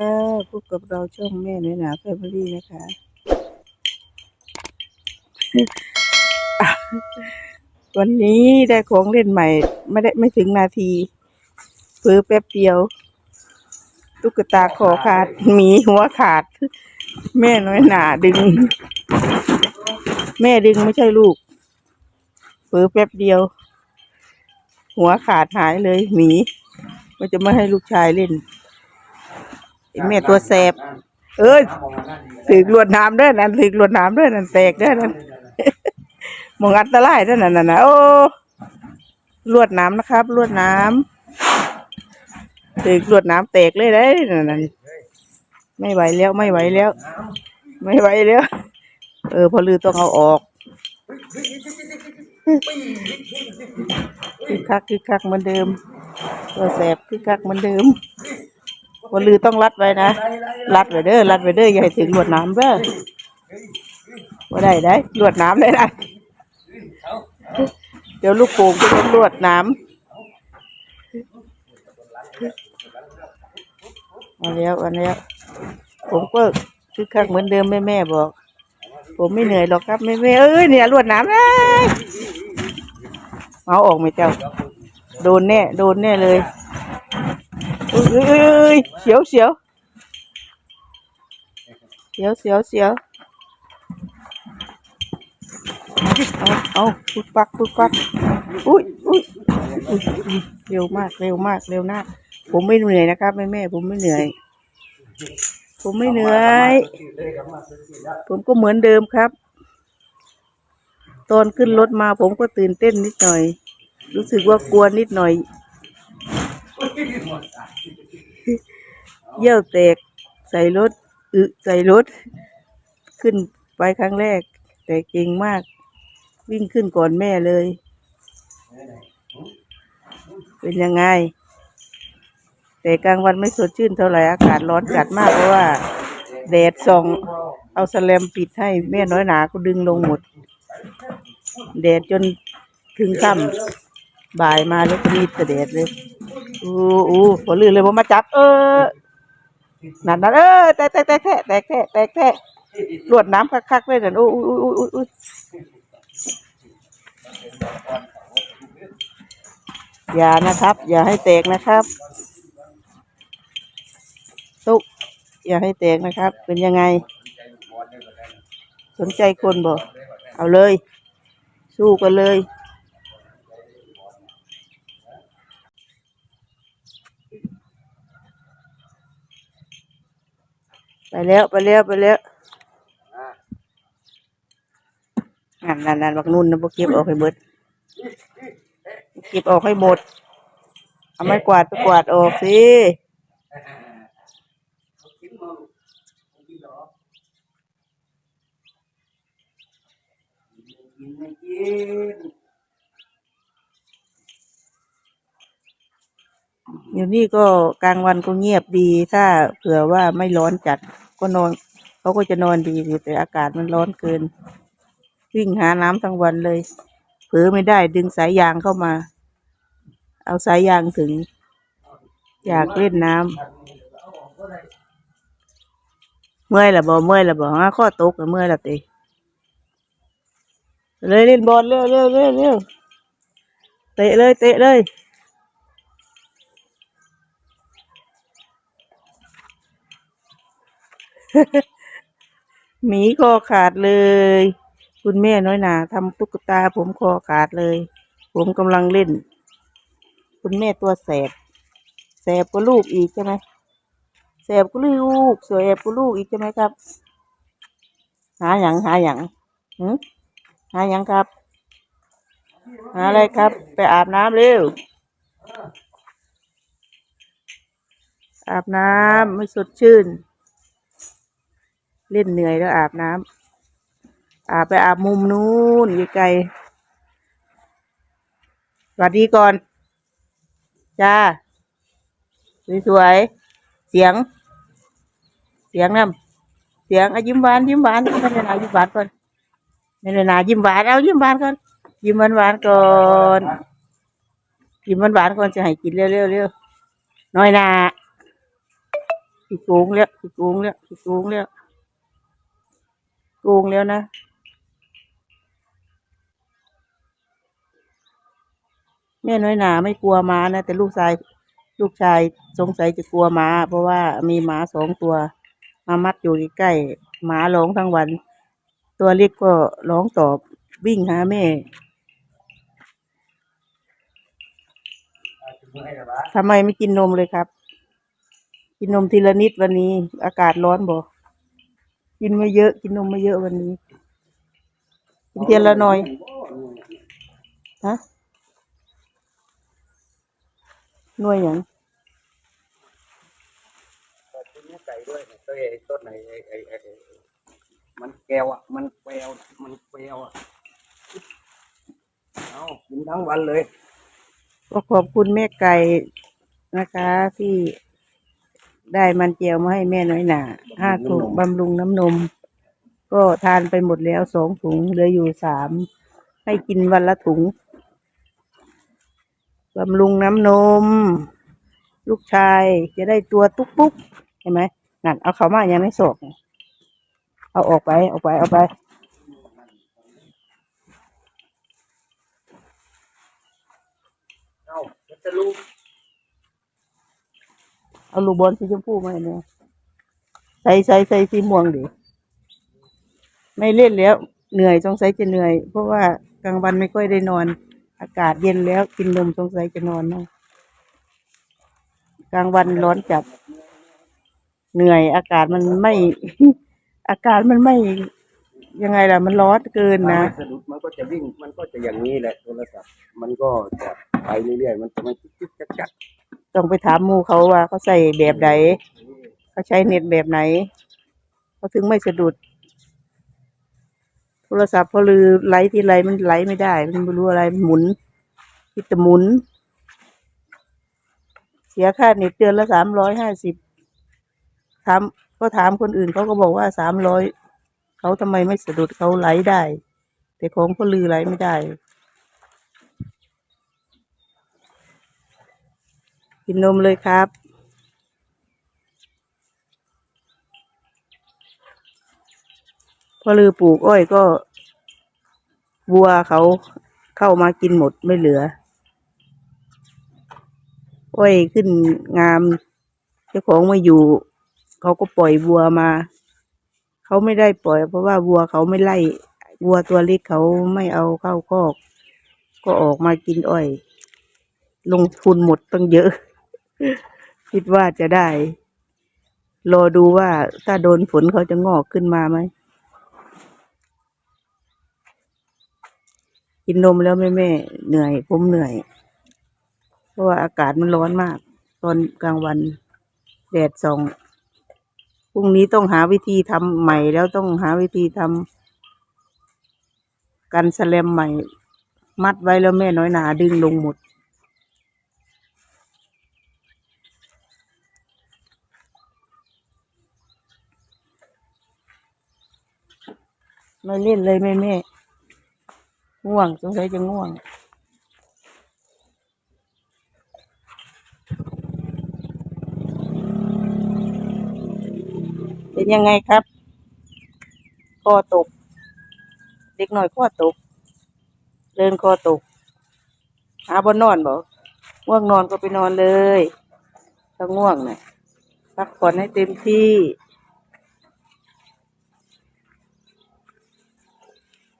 ค่ะพบกับเราช่องแม่หน่อยหนาแฟมิลี่นะคะ วันนี้ได้ของเล่นใหม่ ไม่ได้ไม่ถึงนาทีเพิ่แป๊บเดียว ตุ๊กตาคอขาดหมีหัวขาด แม่น้อยหนาดึง แม่ดึงไม่ใช่ลูกเพิ่แป๊บเดียว หัวขาดหายเลยหมีมันจะไม่ให้ลูกชายเล่น ไอ้แม่ตัวแสบ เอ้ยถึกลวดน้ำด้วยนั่นถึกลวดน้ำด้วยนั่นแตกด้วยนั่น มองอันตรายด้วยนั่นน่ะนะโอ้ลวดน้ำนะครับลวดน้ำถึกลวดน้ำแตกเลยได้นั่นนั่นไม่ไหวแล้วไม่ไหวแล้ว ไม่ไหวแล้ว เออ พอลือต้องเอาออกคือคักคือคักเหมือนเดิม ตัวแสบคือคักเหมือนเดิม พอลือต้องรัดไว้นะ รัดไว้เด้อ รัดไว้เด้อ อย่าให้ถึงลวดน้ำเด้อว่าได้ได้ลวดน้ำเลยนะเดี๋ยวลูกโป่งจะเป็ลวดน้ำมาแล้วมาแล้วผมก็คือคักเหมือนเดิมแม่แม่บอก ผมไม่เหนื่อยหรอกครับแม่แม่เอ้ยเนี่ยลวดน้ำเลยเอาออกไหมเจ้า โดนแน่ โดนแน่เลย เอ้ยเอ้ยเอ้ยเสียวเสียวเสียวเสียวเสียวเอาเอาปุ๊บปักปุ๊บปักอุ้ยอุ้ยอุ้ยอุ้ยเร็วมากเร็วมากเร็วมากผมไม่เหนื่อยนะครับแม่แม่ๆผมไม่เหนื่อย ผมไม่เหนื่อย ผมก็เหมือนเดิมครับ ตอนขึ้นรถมาผมก็ตื่นเต้นนิดหน่อย รู้สึกว่ากลัวนิดหน่อย เยี่ยวแตกใส่รถอึใส่รถ ขึ้นไปครั้งแรก แต่เก่งมาก วิ่งขึ้นก่อนแม่เลย เป็นยังไง แต่กลางวันไม่สดชื่นเท่าไหร่อากาศร้อนจัดมากเพราะว่า แดดส่องเอาสแลมปิดให้ แม่น้อยหนาก็ดึงลงหมด แดดจนถึงค่ำบ่ายมาแล้วก็มีแต่แดดเลย อู้อู้พอลื่นเลยผมมาจับ เออนั่นนั่นเออแตกแตกแตกแตกแตกแตกแตกแตกรวดน้ำคักๆเลยนั่นอู้อู้อู้อู้อู้อย่านะครับ อย่าให้แตกนะครับตุ๊กอย่าให้แตกนะครับ เป็นยังไง สนใจคนบอกเอาเลย สู้กันเลย ไปแล้วไปแล้วไปแล้วนั่นนั่นนั่นบักนุ่นนะบักเก็บออกให้หมดเก็บออกให้หมด เอาไม้กวาดไปกวาดออกสิ อยู่นี่ก็กลางวันก็เงียบดี ถ้าเผื่อว่าไม่ร้อนจัดก็นอนเขาก็จะนอนดีอยู่แต่อากาศมันร้อนเกิน วิ่งหาน้ำทั้งวันเลยเผลอไม่ได้ดึงสายยางเข้ามา เอาสายยางถึง อยากเล่นน้ำเมื่อยละบ่เมื่อยละบ่ฮะข้อตกเมื่อยละติเลยเล่นบอลเร็วเร็วเร็วเร็วเตะเลยเตะเลย หมีคอขาดเลย คุณแม่น้อยหนาทำตุ๊กตา ผมคอขาดเลย ผมกำลังเล่น คุณแม่ตัวแสบ แสบกว่าลูกอีกใช่ไหมแสบกว่าลูกสวยแอบกว่าลูกอีกใช่ไหมครับ หาอย่างหาอย่างหืหาอย่างครับ หาอะไรครับ ไปอาบน้ำเร็วอาบน้ำไม่สดชื่น เล่นเหนื่อยแล้วอาบน้ำอาบไปอาบมุมนู้นไกลๆสวัสดีก่อน จ้า สวยๆ เสียง เสียงน้ำเสียงอะยิ้มหวานยิ้มหวานไม่ได้นายิ้มหวานก่อนไม่ได้นายิ้มหวานเอายิ้มหวานก่อน ยิ้มหวานหวานก่อนยิ้มหวานหวานก่อนจะให้กินเร็วๆเร็วน้อยนาขี้โกงแล้วขี้โกงแล้วขี้โกงแล้ว โกงแล้วนะ แม่น้อยหนาไม่กลัวม้านะ แต่ลูกชายลูกชายสงสัยจะกลัวม้า เพราะว่ามีหมาสองตัว มามัดอยู่ใกล้ๆหมาร้องทั้งวัน ตัวเล็กก็ร้องตอบวิ่งหาแม่ทำไมไม่กินนมเลยครับ กินนมทีละนิดวันนี้ อากาศร้อนบ่ กินไม่เยอะกินนมไม่เยอะวันนี้กินเทียละหน่อยฮะหน่วยอย่างต้นไก่ด้วยเนี่ยต้นไอ้ต้นไหนไอ้ไอ้ไอ้ไอ้มันแก้วอะ มันแปลวมันแปลวอะเอากินทั้งวันเลย ก็ขอบคุณแม่ไก่นะคะที่ ได้มันเจียวมาให้แม่น้อยหนาห้าถุงบำรุงน้ำนม ก็ทานไปหมดแล้วสองถุงเหลืออยู่สามให้กินวันละถุงบำรุงน้ำนม ลูกชายจะได้ตัวตุ๊กปุ๊กเห็นไหมนั่นเอาเขามายังไม่สอกเอาออกไปเอาไปเอาไปเอามันจะรู้ เอาลูกบอลสีชมพูมาเนี่ยใส่ใส่ใส่สีม่วงดิไม่เล่นแล้ว เหนื่อยสงสัยจะเหนื่อย เพราะว่ากลางวันไม่ค่อยได้นอน อากาศเย็นแล้วกินนมสงสัยจะนอนนะกลางวันร้อนจัดเหนื่อย อากาศมันไม่ อากาศมันไม่ยังไงล่ะ มันร้อนเกินถ้านะไม่สะดุดมันก็จะวิ่งมันก็จะอย่างนี้แหละโทรศัพท์มันก็จะไปเรื่อยๆมันจะไม่จิ๊กๆจัก ต้องไปถามมูเขาว่าเขาใส่แบบไหนเขาใช้เน็ตแบบไหนเขาถึงไม่สะดุด โทรศัพท์พอลือไลท์ที่ไรมันไลท์ไม่ได้ มันไม่รู้อะไรมันหมุนคิดแต่หมุน เสียค่าเน็ตเดือนละสามร้อยห้าสิบถามก็ถามคนอื่นเขาก็บอกว่าสามร้อยเขาทำไมไม่สะดุดเขาไลท์ได้ แต่ของพอลือไลท์ไม่ได้ กินนมเลยครับ พอลือปลูกอ้อยก็วัวเขาเข้ามากินหมดไม่เหลือ อ้อยขึ้นงาม เจ้าของมาอยู่ เขาก็ปล่อยวัวมา เขาไม่ได้ปล่อย เพราะว่าวัวเขาไม่ไล่วัวตัวเล็กเขาไม่เอาเข้าคอก ก็ออกมากินอ้อย ลงทุนหมดตั้งเยอะ คิดว่าจะได้ รอดูว่าถ้าโดนฝนเขาจะงอกขึ้นมาไหม กินนมแล้วแม่แม่เหนื่อย ผมเหนื่อย เพราะว่าอากาศมันร้อนมาก ตอนกลางวัน แดดส่องพรุ่งนี้ต้องหาวิธีทำใหม่แล้วต้องหาวิธีทำกันแสแลมใหม่ มัดไว้แล้วแม่น้อยหนาดึงลงหมด ไม่เล่นเลยแม่แม่ง่วงสงสัยจะง่วง เป็นยังไงครับคอตก เด็กหน่อยคอตก เดินคอตก หาบนนอนบ่ง่วงนอนก็ไปนอนเลย ถ้าง่วงเนี่ยพักผ่อนให้เต็มที่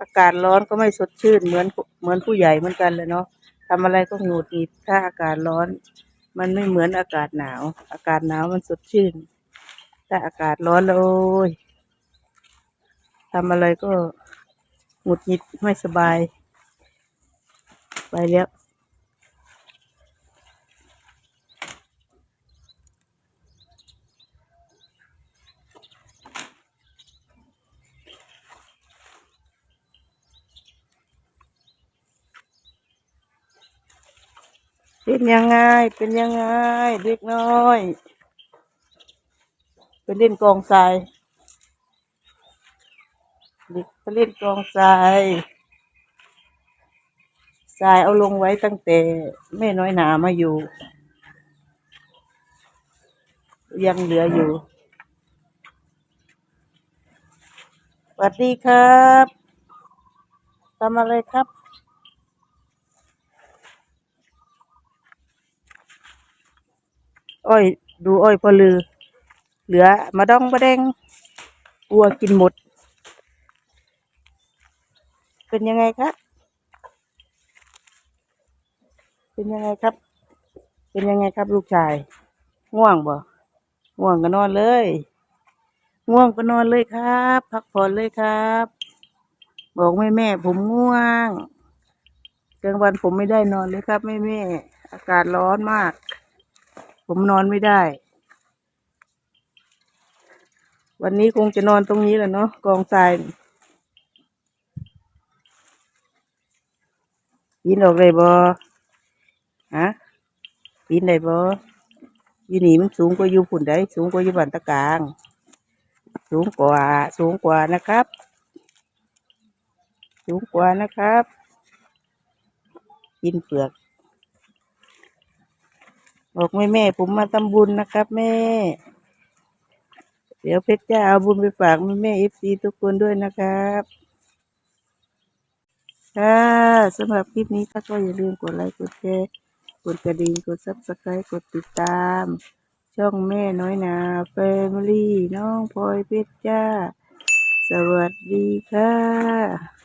อากาศร้อนก็ไม่สดชื่นเหมือนเหมือนผู้ใหญ่เหมือนกันเลยเนาะทำอะไรก็หงุดหงิดถ้าอากาศร้อน มันไม่เหมือนอากาศหนาว อากาศหนาวมันสดชื่นถ้าอากาศร้อนแล้วโอ้ยทำอะไรก็หงุดหงิดไม่สบาย ไปแล้ว เป็นยังไง เป็นยังไง เด็กน้อย ไปเล่นกองทรายเด็กไปเล่นกองทรายทรายเอาลงไว้ตั้งแต่แม่น้อยหนามาอยู่ ยังเหลืออยู่สวัสดีครับทำอะไรครับ อ้อย ดูอ้อยพอลือ เหลือมาดองมาแดงวัวกินหมด เป็นยังไงครับ เป็นยังไงครับ เป็นยังไงครับ ลูกชาย ง่วงบ่ง่วงก็นอนเลย ง่วงก็นอนเลยครับ พักผ่อนเลยครับ บอกแม่แม่ผมง่วงกลางวันผมไม่ได้นอนเลยครับแม่แม่อากาศร้อนมาก ผมนอนไม่ได้ วันนี้คงจะนอนตรงนี้แหละเนาะกองทรายนี่ปีนออกเลยบอฮะปีนได้บออยู่นี่มันสูงกว่าอยู่ผุ่นได้ สูงกว่าอยู่บ้านตะกลาง สูงกว่า สูงกว่านะครับ สูงกว่านะครับ กินเปลือก บอกแม่แม่ผมมาทำบุญนะครับ แม่ เดี๋ยวเพชรจะเอาบุญไปฝากแม่แม่เอฟซีทุกคนด้วยนะครับค่ะสำหรับคลิปนี้ก็อย่าลืมกดไลค์กดแชร์กดกระดิ่งกดซับสไครต์กดติดตาม ช่องแม่น้อยนาแฟมิลี่น้องพลอยเพชรจ้า สวัสดีค่ะ